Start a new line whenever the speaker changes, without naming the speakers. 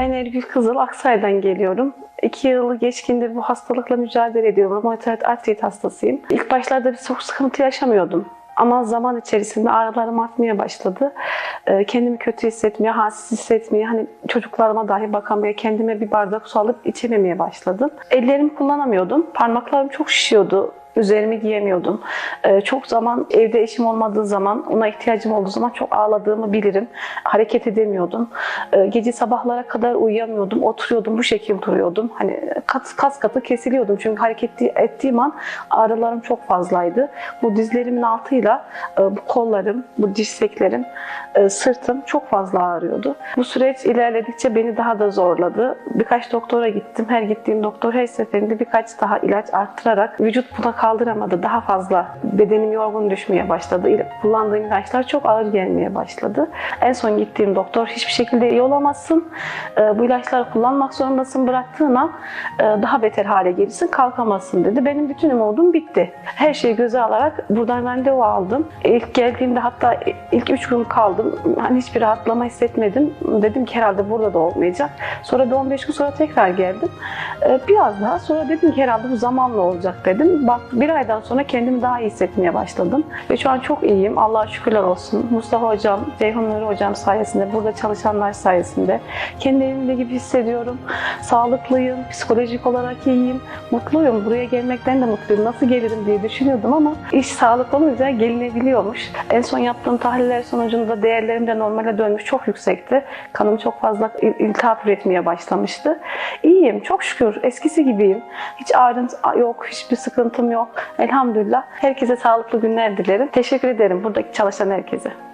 Ben Ergül Kızıl, Aksaray'dan geliyorum. İki yılı geçkindir bu hastalıkla mücadele ediyorum. Romatoid artrit hastasıyım. İlk başlarda bir çok sıkıntı yaşamıyordum. Ama zaman içerisinde ağrılarım artmaya başladı. Ee, Kendimi kötü hissetmeye, halsiz hissetmeye, hani çocuklarıma dahi bakamaya, kendime bir bardak su alıp içememeye başladım. Ellerimi kullanamıyordum. Parmaklarım çok şişiyordu. Üzerimi giyemiyordum. Ee, çok zaman evde eşim olmadığı zaman, ona ihtiyacım olduğu zaman çok ağladığımı bilirim. Hareket edemiyordum. Ee, gece sabahlara kadar uyuyamıyordum. Oturuyordum, bu şekilde duruyordum. Hani kas, kas katı kesiliyordum. Çünkü hareket ettiğim an ağrılarım çok fazlaydı. Bu dizlerimin altıyla e, bu kollarım, bu dirseklerim, e, sırtım çok fazla ağrıyordu. Bu süreç ilerledikçe beni daha da zorladı. Birkaç doktora gittim. Her gittiğim doktor her seferinde birkaç daha ilaç arttırarak vücut buna kaldıramadı. Daha fazla bedenim yorgun düşmeye başladı. Kullandığım ilaçlar çok ağır gelmeye başladı. En son gittiğim doktor hiçbir şekilde iyi olamazsın. E, Bu ilaçları kullanmak zorundasın. Bıraktığın an e, daha beter hale gelirsin. Kalkamazsın dedi. Benim bütün umudum bitti. Her şeyi göze alarak buradan randevu aldım. İlk geldiğimde hatta ilk üç gün kaldım. Hani hiçbir rahatlama hissetmedim. Dedim ki herhalde burada da olmayacak. Sonra bir 15 gün sonra tekrar geldim. Ee, Biraz daha sonra dedim ki herhalde bu zamanla olacak dedim. Bak bir aydan sonra kendimi daha iyi hissetmeye başladım. Ve şu an çok iyiyim. Allah'a şükürler olsun. Mustafa hocam, Ceyhun Nuri hocam sayesinde, burada çalışanlar sayesinde kendi evimde gibi hissediyorum. Sağlıklıyım, psikolojik olarak iyiyim, mutluyum. Buraya gelmekten de mutluyum. Nasıl gelirim diye düşünüyordum ama iş sağlık olunca gelinebiliyormuş. En son yaptığım tahliller sonucunda değerlerim de normale dönmüş. Çok yüksekti. Kanım çok fazla il- iltihap üretmeye başlamıştı. İyiyim, çok şükür. Eskisi gibiyim. Hiç ağrım yok, hiçbir sıkıntım yok. Elhamdülillah. Herkese sağlıklı günler dilerim. Teşekkür ederim buradaki çalışan herkese.